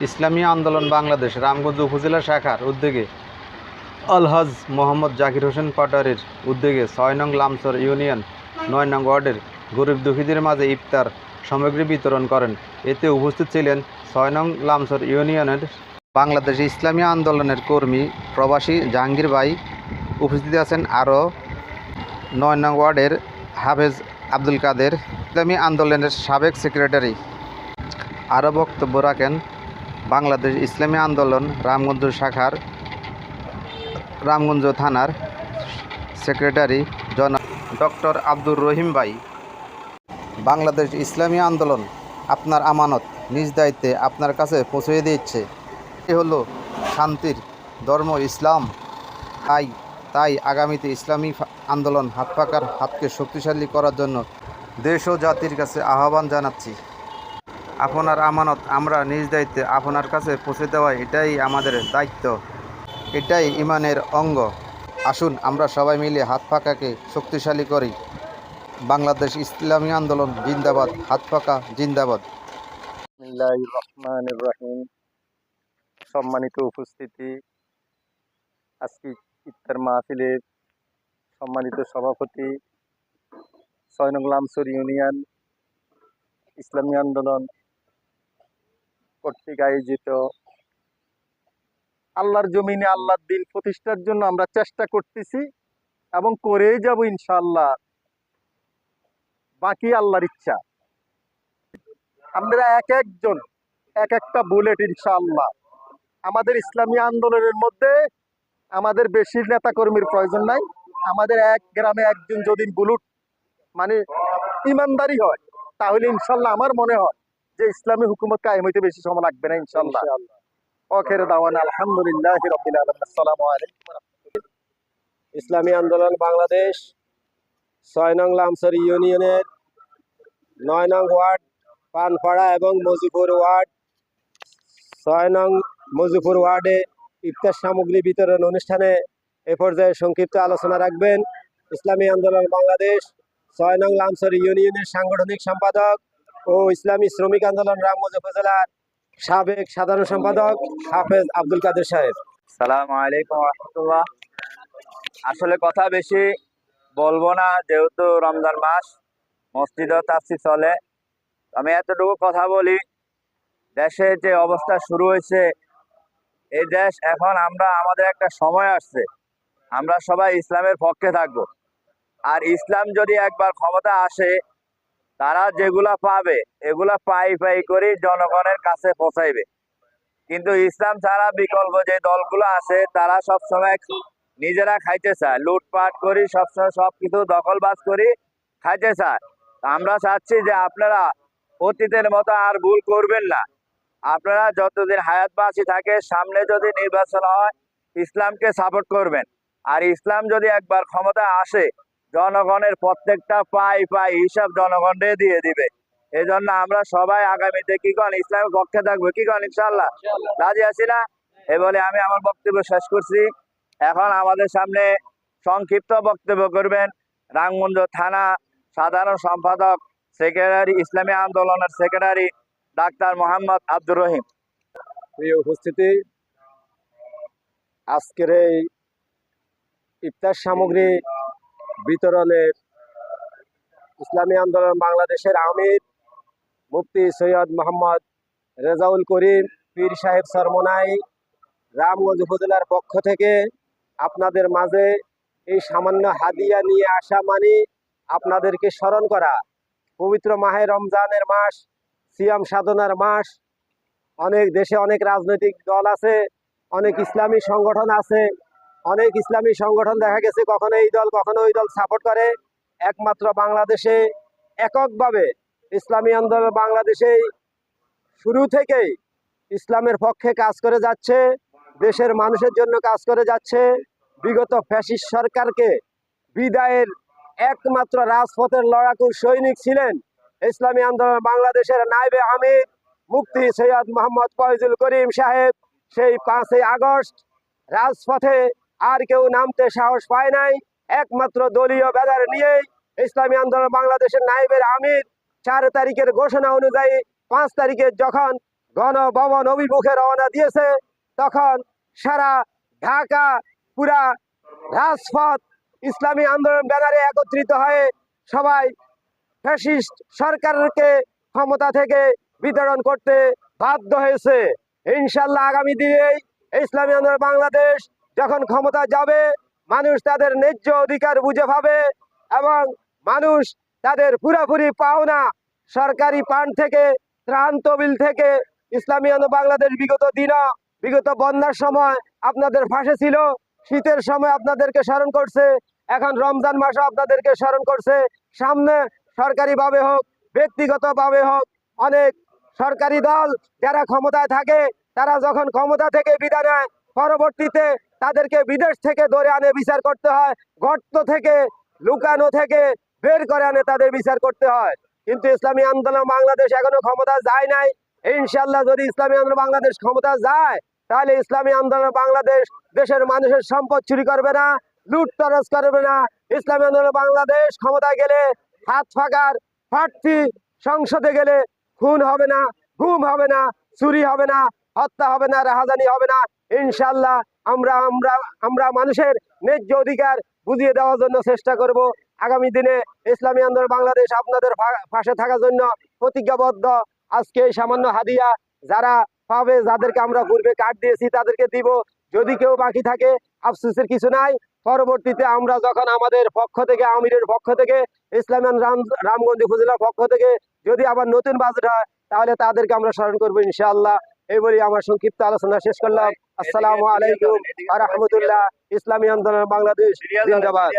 ইসলামী আন্দোলন বাংলাদেশ রামগঞ্জ উপজেলা শাখার উদ্যোগে আলহাজ মোহাম্মদ জাকির হোসেন পাটোয়ারির উদ্যোগে ছয় নং লামসর ইউনিয়ন নয় নং ওয়ার্ডের গরিব দুঃখীদের মাঝে ইফতার সামগ্রী বিতরণ করেন। এতে উপস্থিত ছিলেন ছয় নং লামসর ইউনিয়নের বাংলাদেশ ইসলামী আন্দোলনের কর্মী প্রবাসী জাহাঙ্গীর ভাই। উপস্থিত আছেন আরও নয় নং ওয়ার্ডের হাফেজ আব্দুল কাদের। ইসলামী আন্দোলনের সাবেক সেক্রেটারি। আরও বক্তব্য রাখেন বাংলাদেশ ইসলামী আন্দোলন, রামগঞ্জ শাখার, রামগঞ্জ থানার সেক্রেটারি জন ডক্টর আব্দুর রহিম ভাই। বাংলাদেশ ইসলামী আন্দোলন আপনার আমানত নিজ দায়িত্বে আপনার কাছে পৌঁছে দিচ্ছে। এ হলো শান্তির ধর্ম ইসলাম। তাই তাই আগামীতে ইসলামী আন্দোলন হাত পাকার হাতকে শক্তিশালী করার জন্য দেশ ও জাতির কাছে আহ্বান জানাচ্ছি। আপনার আমানত আমরা নিজ দায়িত্বে আপনার কাছে পৌঁছে দেওয়া এটাই আমাদের দায়িত্ব। এটাই ইমানের অঙ্গ। আসুন আমরা সবাই মিলে হাত পাকাকে শক্তিশালী করি। বাংলাদেশ ইসলামী আন্দোলন জিন্দাবাদ, হাত পাকা জিন্দাবাদ। বিসমিল্লাহির রহমানির রহিম। সম্মানিত উপস্থিতি। আজকে ইফতার মাহফিলের সম্মানিত সভাপতি, ছয় নং ইউনিয়ন, ইসলামী আন্দোলন কর্তৃক আয়োজিত আল্লাহর জমিনে আল্লাহর দিন প্রতিষ্ঠার জন্য আমরা চেষ্টা করতেছি এবং করেই যাব ইনশাল্লাহ বাকি আল্লাহর ইচ্ছা। আমরা এক একজন, এক একটা বুলেট ইনশাল্লাহ আমাদের ইসলামী আন্দোলনের মধ্যে আমাদের বেশি নেতাকর্মীর প্রয়োজন নাই। আমাদের এক গ্রামে একজন যদি বুলুট মানে ইমানদারি হয়, তাহলে ইনশাল্লাহ আমার মনে হয় যে ইসলামী হুকুমত কায়েম হইতে বেশি সময় লাগবে না ইনশাল্লাহ ওখের দাওয়ান আলহামদুলিল্লাহ রবিল আসসালামু আলাইকুম ইসলামী আন্দোলন বাংলাদেশ ছয় নং লামসর ইউনিয়নের নয় নং ওয়ার্ড পানপাড়া এবং মজিপুর ওয়ার্ড ছয় নং মজিপুর ওয়ার্ডে ইফতার সামগ্রী বিতরণ অনুষ্ঠানে এ পর্যায়ে সংক্ষিপ্ত আলোচনা রাখবেন। ইসলামী আন্দোলন বাংলাদেশ ছয় নং লামসর ইউনিয়নের সাংগঠনিক সম্পাদক ও ইসলামী শ্রমিক আন্দোলন রামগঞ্জ উপজেলার সাবেক সাধারণ সম্পাদক হাফেজ আব্দুল কাদের সাহেব। সালাম আলাইকুম রহমতুল্লাহ। আসলে কথা বেশি বলব না, যেহেতু রমজান মাস মসজিদ তাফসি চলে। আমি এতটুকু কথা বলি, দেশে যে অবস্থা শুরু হয়েছে, এই দেশ এখন আমরা, আমাদের একটা সময় আসছে। আমরা সবাই ইসলামের পক্ষে থাকব। আর ইসলাম যদি একবার ক্ষমতা আসে তারা যেগুলা পাবে, এগুলা পাই পাই করে জনগণের কাছে পৌঁছাইবে। কিন্তু ইসলাম ছাড়া বিকল্প যে দলগুলো আছে, তারা সব সময় নিজেরা খাইতে চায়। লুটপাট করি, সবসময় সব সবকিছু দখলবাজ করি, খাইতে চায়। আমরা চাচ্ছি যে আপনারা অতীতের মতো আর ভুল করবেন না। আপনারা যতদিন হায়াত বাঁচি থাকে, সামনে যদি নির্বাচন হয়, ইসলামকে সাপোর্ট করবেন। আর ইসলাম যদি একবার ক্ষমতা আসে জনগণের প্রত্যেকটা পাই পাই হিসাব জনগণে দিয়ে দিবে। এই জন্য আমরা সবাই আগামীতে কি কন ইসলামের পক্ষে থাকব। কি কন ইনশাল্লাহ রাজি আছি না? এ বলে আমি আমার বক্তব্য শেষ করছি। এখন আমাদের সামনে সংক্ষিপ্ত বক্তব্য করবেন রামগঞ্জ থানা সাধারণ সম্পাদক সেক্রেটারি ইসলামী আন্দোলনের সেক্রেটারি ডাক্তার মোহাম্মদ আব্দুর রহিম। প্রিয় উপস্থিতি আজকের এই ইফতার সামগ্রী বিতরণে ইসলামী আন্দোলন বাংলাদেশের আমির মুফতি সৈয়দ মোহাম্মদ রেজাউল করিম, পীর সাহেব সরমনাই, রামগঞ্জ উপজেলার পক্ষ থেকে আপনাদের মাঝে এই সামান্য হাদিয়া নিয়ে আসা মানে আপনাদেরকে স্মরণ করা। পবিত্র মাহে রমজানের মাস, সিয়াম সাধনার মাস, অনেক দেশে অনেক রাজনৈতিক দল আছে, অনেক ইসলামী সংগঠন আছে অনেক ইসলামী সংগঠন দেখা গেছে, কখনো এই দল, কখনো ওই দল সাপোর্ট করে। একমাত্র বাংলাদেশে এককভাবে ইসলামী আন্দোলন বাংলাদেশে শুরু থেকেই ইসলামের পক্ষে কাজ করে যাচ্ছে, দেশের মানুষের জন্য কাজ করে যাচ্ছে। বিগত ফ্যাসিস্ট সরকারকে বিদায়ের একমাত্র রাজপথের লড়াকু সৈনিক ছিলেন ইসলামী আন্দোলন বাংলাদেশের নাইবে আমির মুফতি সৈয়দ মোহাম্মদ ফয়জুল করিম সাহেব। সেই পাঁচই আগস্ট রাজপথে আর কেউ নামতে সাহস পায় নাই। একমাত্র দলীয় ব্যানার নিয়েই ইসলামী আন্দোলন বাংলাদেশের নাইবের আমির চার তারিখের ঘোষণা অনুযায়ী পাঁচ তারিখে যখন গণভবন অভিমুখে রওনা দিয়েছে, তখন সারা ঢাকা পুরা রাজপথ ইসলামী আন্দোলন ব্যানারে একত্রিত হয়ে সবাই ফ্যাসিস্ট সরকারকে ক্ষমতা থেকে বিতরণ করতে বাধ্য হয়েছে। ইনশাল্লাহ আগামী দিনেই ইসলামী আন্দোলন বাংলাদেশ যখন ক্ষমতা যাবে, মানুষ তাদের ন্যায্য অধিকার বুঝে পাবে এবং মানুষ তাদের পুরোপুরি পাওনা সরকারি ফান্ড থেকে ত্রাণ তবিল থেকে, ইসলামী বাংলাদেশ বিগত দিন, বিগত বন্যার সময় আপনাদের ফাঁসে ছিল, শীতের সময় আপনাদেরকে স্মরণ করছে, এখন রমজান মাসও আপনাদেরকে স্মরণ করছে, সামনে সরকারিভাবে হোক, ব্যক্তিগতভাবে হোক, অনেক সরকারি দল যারা ক্ষমতায় থাকে, তারা যখন ক্ষমতা থেকে বিদায় নেয়, পরবর্তীতে তাদেরকে বিদেশ থেকে ধরে আনে, বিচার করতে হয়। গর্ত থেকে, লুকানো থেকে বের করে আনে তাদের বিচার করতে হয়। কিন্তু ইসলামী আন্দোলন বাংলাদেশ এখনও ক্ষমতা যায় নাই। ইনশাল্লাহ যদি ইসলামী আন্দোলন বাংলাদেশ ক্ষমতা যায়, তাহলে ইসলামী আন্দোলন বাংলাদেশ দেশের মানুষের সম্পদ চুরি করবে না লুট তরস করবে না। ইসলামী আন্দোলন বাংলাদেশ ক্ষমতায় গেলে হাত ফাঁকার প্রার্থী সংসদে গেলে খুন হবে না ঘুম হবে না, চুরি হবে না, হত্যা হবে না, রাহাজানি হবে না। ইনশাল্লাহ আমরা আমরা আমরা মানুষের ন্যায্য অধিকার বুঝিয়ে দেওয়ার জন্য চেষ্টা করব। আগামী দিনে ইসলামী আন্দোলন বাংলাদেশ আপনাদের পাশে থাকার জন্য প্রতিজ্ঞাবদ্ধ। আজকে এই সামান্য হাদিয়া যারা পাবে, যাদেরকে আমরা পূর্বে কার্ড দিয়েছি, তাদেরকে দিব। যদি কেউ বাকি থাকে, আফসোসের কিছু নাই। পরবর্তীতে আমরা যখন আমাদের পক্ষ থেকে, আমিরের পক্ষ থেকে ইসলামিয়ান রাম, রামগঞ্জ উপজেলার পক্ষ থেকে যদি আবার নতুন বাজেট হয়, তাহলে তাদেরকে আমরা স্মরণ করব ইনশাআল্লাহ। এই আমার সংক্ষিপ্ত আলোচনা শেষ করলাম। আসসালামু আলাইকুম আ রহমতুল্লাহ ইসলামী আন্দোলন বাংলাদেশ জিন্দাবাদ।